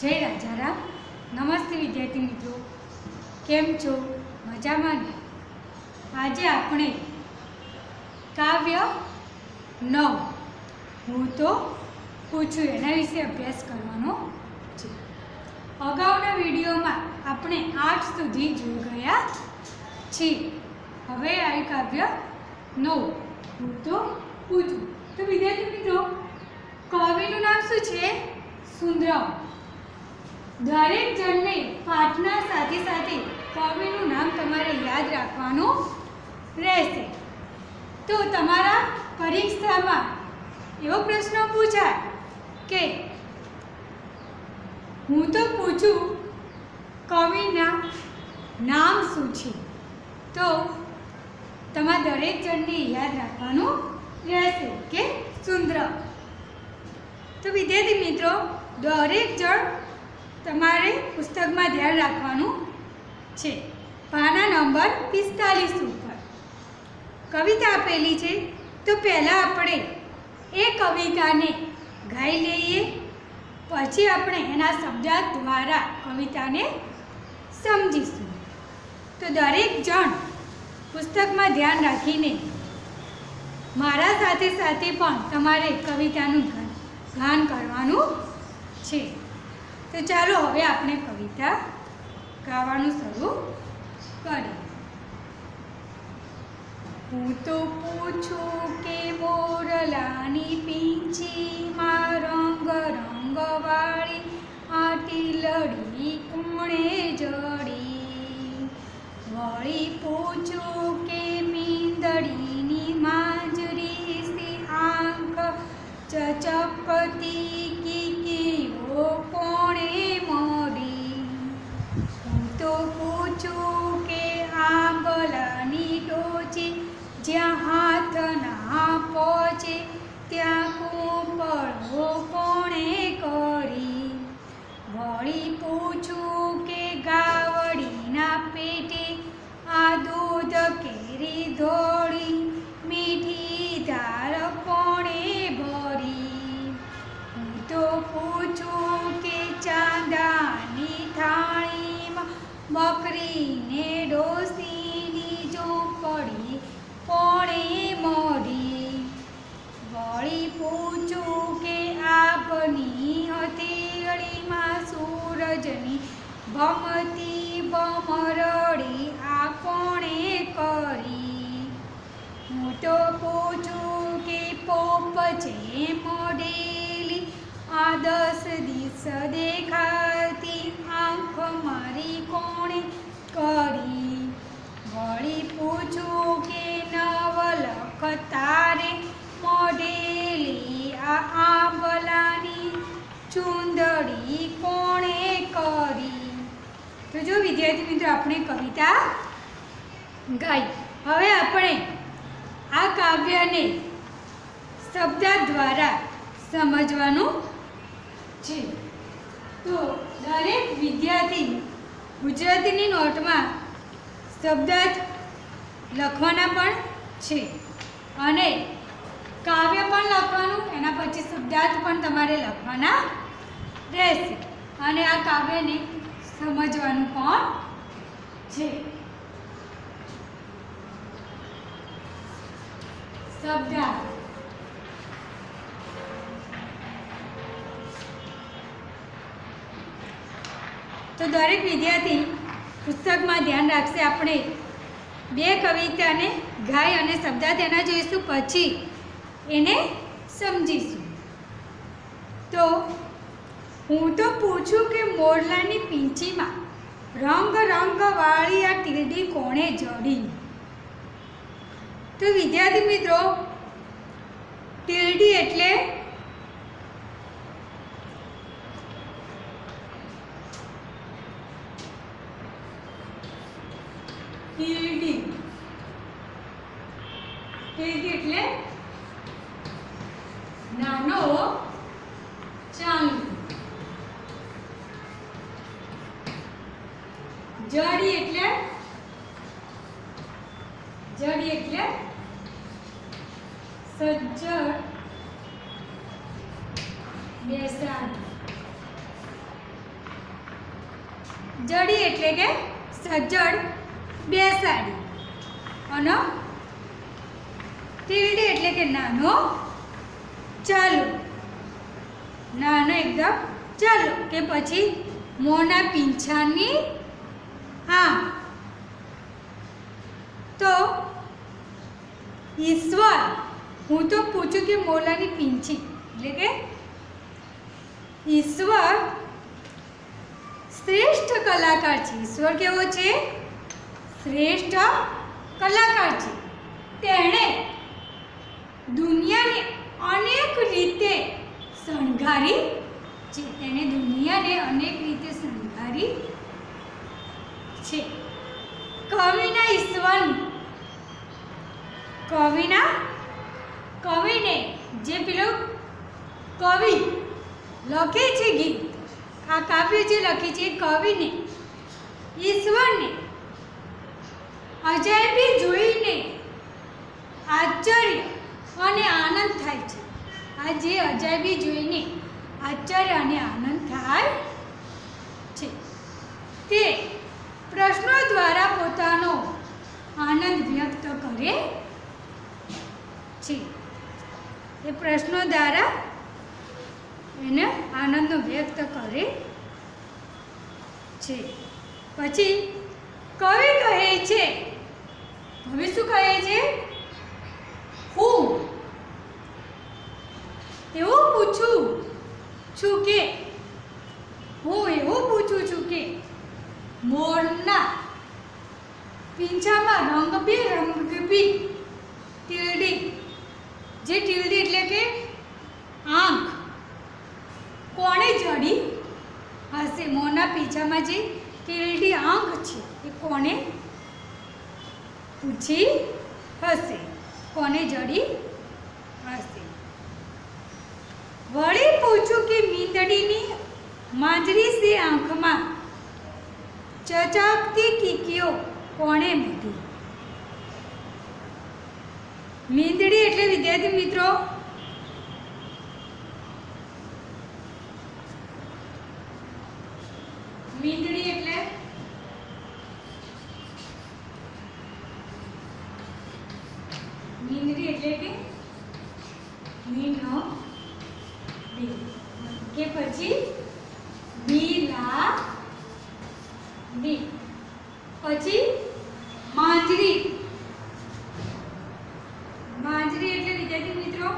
જય રાજારામ. નમસ્તે વિદ્યાર્થી મિત્રો. કેમ છો? મજામાં ને? આજે આપણે કાવ્ય નવ. હું તો પૂછું એના વિશે અભ્યાસ કરવાનો છે. અગાઉના વિડીયોમાં આપણે આઠ સુધી જોઈ ગયા છીએ. હવે આ કાવ્ય નવ. હું તો પૂછું. તો વિદ્યાર્થી મિત્રો, કાવ્યનું નામ શું છે? સુંદરમ. દરેક જણને પાઠના સાથે સાથે કવિનું નામ તમારે યાદ રાખવાનું રહેશે. તો તમારા પરીક્ષામાં એવો પ્રશ્ન પૂછાય કે, હું તો પૂછું કવિના નામ શું છે? તો તમારા દરેક જણને યાદ રાખવાનું રહેશે કે સુંદર. તો વિદ્યાર્થી મિત્રો, દરેક જણ તમારે પુસ્તકમાં ધ્યાન રાખવાનું છે. પાના નંબર પિસ્તાલીસ ઉપર. કવિતા આપેલી છે, તો પહેલાં આપણે એ કવિતાને ગાઈ લઈએ, પછી આપણે એના શબ્દાર્થ દ્વારા કવિતાને સમજીશું. તો દરેક જણ પુસ્તકમાં ધ્યાન રાખીને મારા સાથે સાથે પણ તમારે કવિતાનું ગાન કરવાનું છે. તો ચાલો હવે આપણે કવિતા ગાવાનું શરૂ કરીએ. હું તો પૂછું કે મોરલાની પીંછીમાં રંગ રંગવાળી આટી લડી કોણે જડી? વળી પૂછું કે મીંદડીની માંજરી આંખ ચચપતી હાથ ના પહોંચે ત્યાં કૂપળો કોણે કરી? વળી પૂછું કે ગાવડીના પેટે આ દૂધ કેરી ધોળી? મીઠી ધાર કોણે ભરી? હું તો પૂછું કે ચાંદાની થાળીમાં બકરીને ડોસીની ઝૂંપડી કોણે મોઢી. વળી પૂછું કે આપની હથેળીમાં સૂરજની ભમતી ભમરડી, આ કોણે કરી? હું તો પૂછું કે પોપ છે મોડેલી આ દસ દિવસ દેખાતી આંખ મારી કોણે કરી? વળી પૂછું કે નવલખ તારે મોડેલી આ આંબલાની ચુંદડી કોણે કરી? તો જો વિદ્યાર્થી મિત્રો, આપણે કવિતા ગાઈ. હવે આપણે આ કાવ્યને શબ્દ દ્વારા સમજવાનું છે. તો દરેક વિદ્યાર્થી ગુજરાતીની નોટમાં શબ્દ લખવાના પણ છે. અને કાવ્ય પણ લખવાનું, એના પછી શબ્દાર્થ પણ તમારે લખવાના રહેશે. અને આ કાવ્યને સમજવાનું પણ છે? શબ્દાર્થ. તો દરેક વિદ્યાર્થી પુસ્તકમાં ધ્યાન રાખશે, આપણે બે કવિતાને ગાય અને શબ્દાર્થ એના જોઈશું, પછી એને સમજીશું. તો હું તો પૂછું કે મોરલાની પીંછીમાં રંગ રંગવાળી આ ટીરડી કોણે જડી? તો વિદ્યાર્થી મિત્રો, ટીરડી એટલે ટીરડી. સજ્જડ બેસાડ જડી એટલે કે સજ્જડ બેસાડી. અને ટીલડી એટલે કે નાનો ચાલુ. નાનો એકદમ ચાલુ, કે પછી મોંના પીંછાની હા. તો ઈશ્વર હું તો પૂછું કે મોલાની પીંછી એટલે કે ઈશ્વર શ્રેષ્ઠ કલાકાર છે. ઈશ્વર કેવો છે? શ્રેષ્ઠ કલાકાર છે. તેણે દુનિયાને અનેક રીતે શણગારી છે. તેણે દુનિયાને અનેક રીતે શણગારી છે. કવિના ઈશ્વરની, કવિના કવિને જે પેલો કવિ લખે છે ગીત, આ કાવ્ય જે લખે છે કવિને, ઈશ્વરને, અજાયબી જોઈને આશ્ચર્ય અને આનંદ થાય છે. આ જે અજાયબી જોઈને આશ્ચર્ય અને આનંદ થાય છે. તે પ્રશ્નો દ્વારા પોતાનો આનંદ વ્યક્ત કરે છે. એ પ્રશ્નો દ્વારા એને આનંદનો વ્યક્ત કરે છે. પછી કવિ કહે છે કવિ શું કહે છે, હું એવું પૂછું છું કે, હું એવું પૂછું છું કે મોરના પીંછામાં રંગબેરંગી ટીલડી જે ટીલડી એટલે કે આંખ. કોણે જડી? હશે. મોંના પીછામાં જે ટીલડી આંખ છે, એ કોણે પૂછી? હશે. કોને જડી? હશે. વળી પૂછું કે મીંદડીની માંજરી સે આંખમાં. ચચકતી કીકીઓ કોણે મૂકી? મીંદડી એટલે વિદ્યાર્થી મિત્રો. મીંદડી એટલે મીંદડી એટલે કે મીનો કે પછી બીલા ડી પછી માંજરી એટલે વિદ્યાર્થી મિત્રો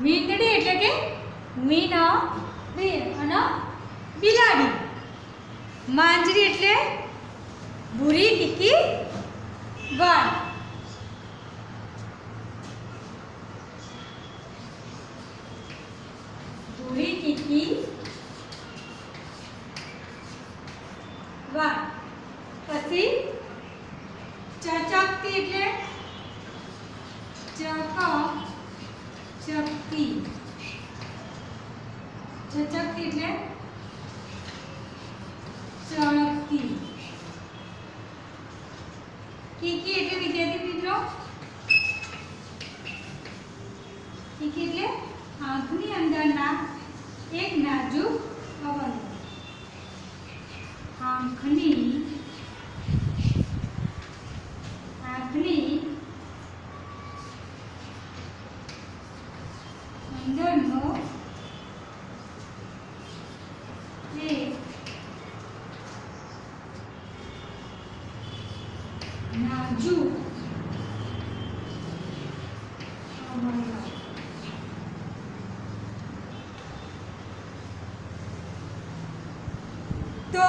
મીંદડી એટલે કે મીના બે અને બિલાડી માંજરી એટલે ભૂરી કીકી વાળ ભૂરી કીકી વાળ પછી ચચકતી એટલે ચક ચકતી ચચકતી એટલે ચળકતી કીકી એટલે વિદ્યાર્થી મિત્રો કીકી એટલે આંખની અંદરના એક નાજુક અવયવ. આંખની અંદરનો એક નાજુક અવયવ તો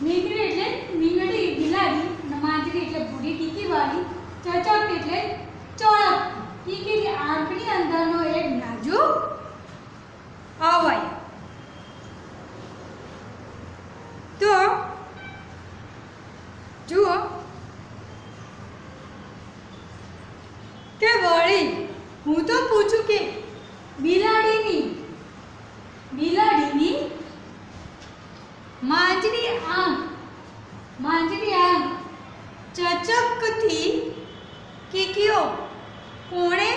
મીંગડી એટલે મીંગડી બિલાડી અને માંજરી એટલે ભૂરી ટીકી વાળી ચચક એટલે ચોળક ટીકી એટલે આંખની અંદરનો એક નાજુક અવયવ તો જુઓ કે વળી હું તો પૂછું કે બિલાડીની બિલાડીની માંજરી આંખ માંજરી આંખ. ચચકથી કીકીઓ કોણે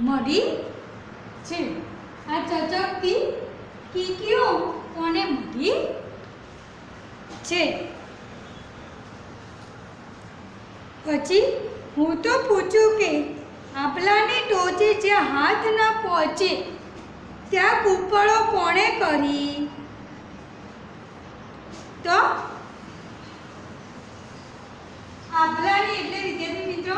મળી છે? આ ચચકથી કીકીઓ કોને મળી છે? પછી હું તો પૂછું કે આપલાની ટોચે જ્યાં હાથ ના પહોંચે ત્યાં કૂપળો કોણે કરી? તો આપલાની એટલે વિદ્યાર્થી મિત્રો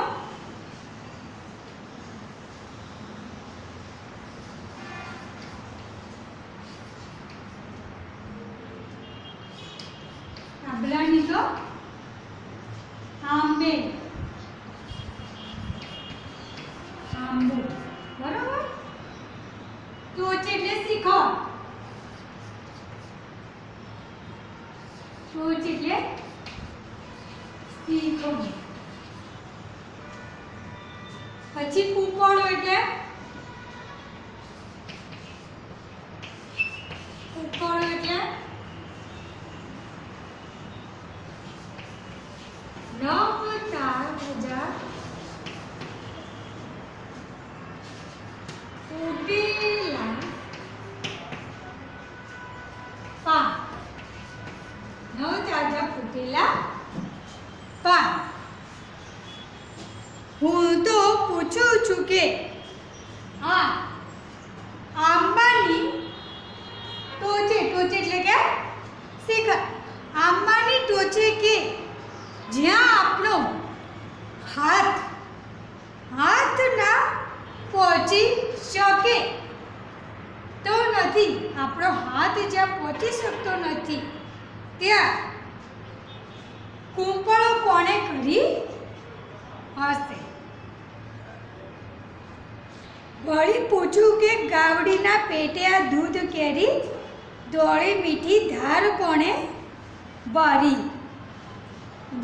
આંબલાની તો આંબે આંબો બરાબર ટોચ એટલે શિખર ટોચ એટલે શિખર પછી કૂપળો એટલે પૂછું છું કે, હા, આંબાની ટોચે ટોચે એટલે કે શિખર. આંબાની ટોચે કે જ્યાં આપણો હાથ હાથ ના પહોંચી શકે તો નથી, આપણો હાથ જ્યાં પહોંચી શકતો નથી, ત્યાં કૂંપળો કોણે કરી હશે? વળી પૂછ્યું કે ગાવડીના પેટે આ દૂધ કેરી? દોડી મીઠી ધાર કોણે ભરી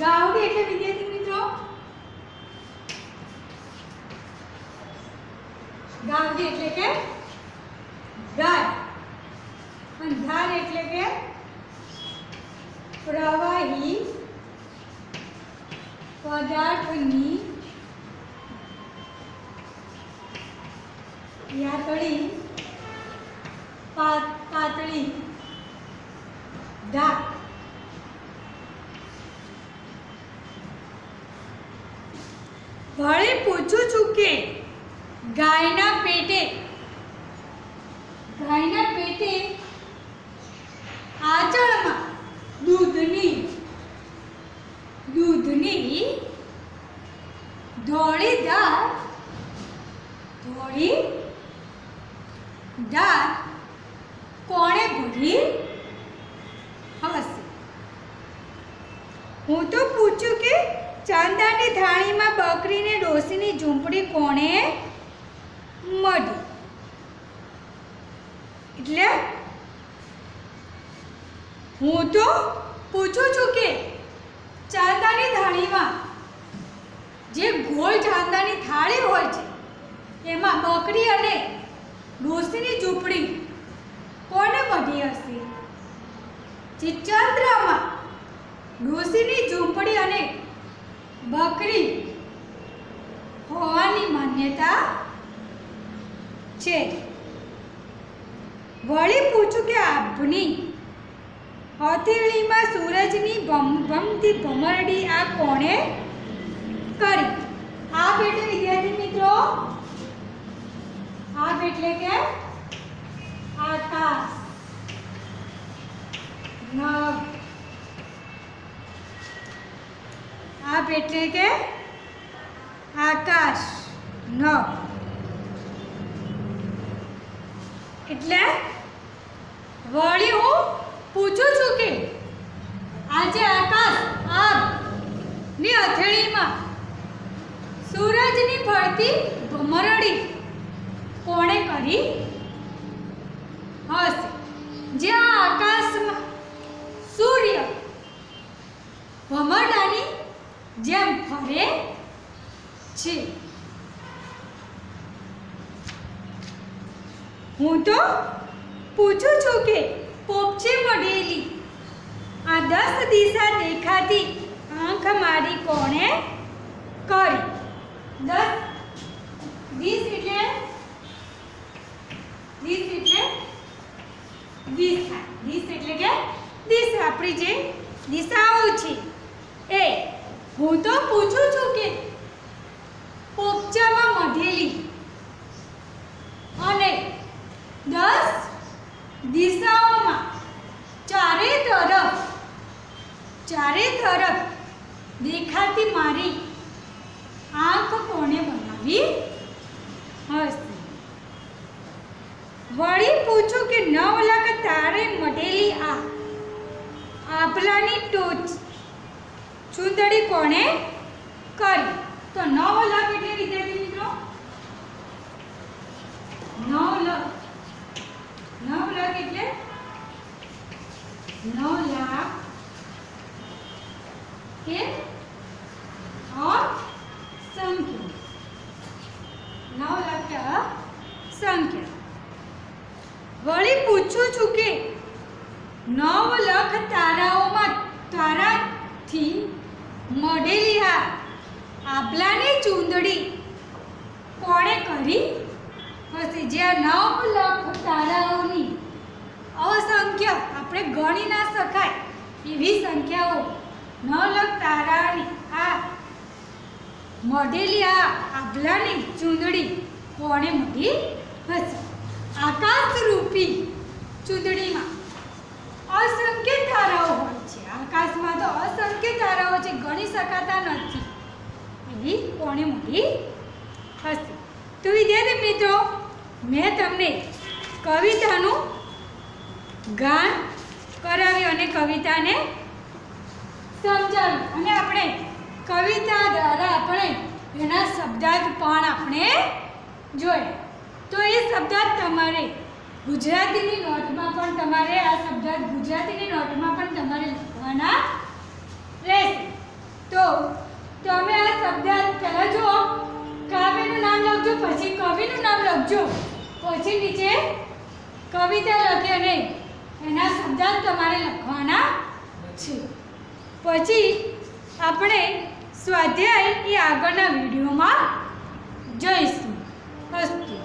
ગાવડી એટલે વિદ્યાર્થી મિત્રો? ગાવડી એટલે કે ગાય. અને ધાર એટલે કે પ્રવાહી પદાર્થની યાતળી પાતળી ધાર વળી પૂછું છું કે ગાયના પેટે ગાયના પેટે આચળમાં દૂધની ધોળી દાળ ધોળી દાળ કોણે ભરી હશે હું તો પૂછું કે ચાંદાની થાળીમાં બકરીને ડોસીની ઝૂંપડી કોણે મળી? એટલે હું તો પૂછું છું કે ચાંદાની થાળીમાં જે ગોળ ચાંદાની થાળી હોય છે, એમાં બકરી અને ડોસીની ઝૂંપડી કોને મળી હશે? જે ચંદ્રમાં ડોસીની ઝૂંપડી અને બકરી હોવાની માન્યતા છે. વળી પૂછું કે આપની હથેળીમાં સૂરજની ભમ ભમતી ભમરડી આ કોણે કરી? આપ એટલે વિદ્યાર્થી મિત્રો? આપ એટલે કે આકાશ. નભ આપ એટલે કે આકાશ. નભ એટલે વળી હું પૂછું છું કે આજે આકાશ આગની હથેળીમાં સૂરજની ફરતી ભમરડી કોણે કરી? હશે. જે આ આકાશમાં સૂર્ય ભમરડાની જેમ ફરે છે. હું તો પૂછું છું કે પોપચે પડેલી આ દસ દિશા દેખાતી આંખ મારી કોણે કરી? દસ, વીસ એટલે? વીસ એટલે? વીસ વીસ એટલે કે દિશા. આપણી જે દિશાઓ છે, એ હું તો પૂછું છું કે પોપચામાં મઢેલી અને દસ દિશાઓમાં ચારે તરફ ચારે તરફ દેખાતી મારી આંખ કોને બનાવી હશે? વળી પૂછું કે નવ લાખ તારે મઢેલી આ આભલાની ટોચ ચૂંદડી કોણે કરી? તો નવ લાખ એટલે વિદ્યાર્થી મિત્રો નવ લાખ. નવ લાખ એટલે નવ લાખ કે અસંખ્ય નવ લાખ કે અસંખ્ય વળી પૂછું છું કે નવ લખ તારાઓમાં તારાથી મઢેલી આ આભલાની ચૂંદડી કોણે કરી હશે જે આ નવ લખ તારાઓની અસંખ્ય આપણે ગણી ના શકાય એવી સંખ્યાઓ નવ લખ તારાની આ મઢેલી આ આભલાની ચૂંદડી કોણે મળી હશે? આકાશરૂપી ચૂંદડીમાં અસંખ્ય તારાઓ હોય છે. આકાશમાં તો અસંખ્ય તારાઓ છે, ગણી શકાતા નથી. એવી કોણે મળી હશે? તો વિદ્યાર્થી મિત્રો, મેં તમને કવિતાનું ગાન કરાવ્યું અને કવિતાને સમજાવ્યું. અને આપણે કવિતા દ્વારા આપણે એના શબ્દાર્થ પણ આપણે જોઈએ તો એ શબ્દાર્થ તમારે ગુજરાતીની નોટમાં પણ તમારે, આ શબ્દાર્થ ગુજરાતીની નોટમાં પણ તમારે લખવાના રહેશે. તો તમે આ શબ્દાર્થ પહેલાં જુઓ. કાવ્યનું નામ લખજો, પછી કવિનું નામ લખજો, પછી નીચે કવિતા લખી અને એના શબ્દાર્થ તમારે લખવાના છે. પછી આપણે સ્વાધ્યાય એ આગળના વિડીયોમાં જોઈશું. અસ્તુ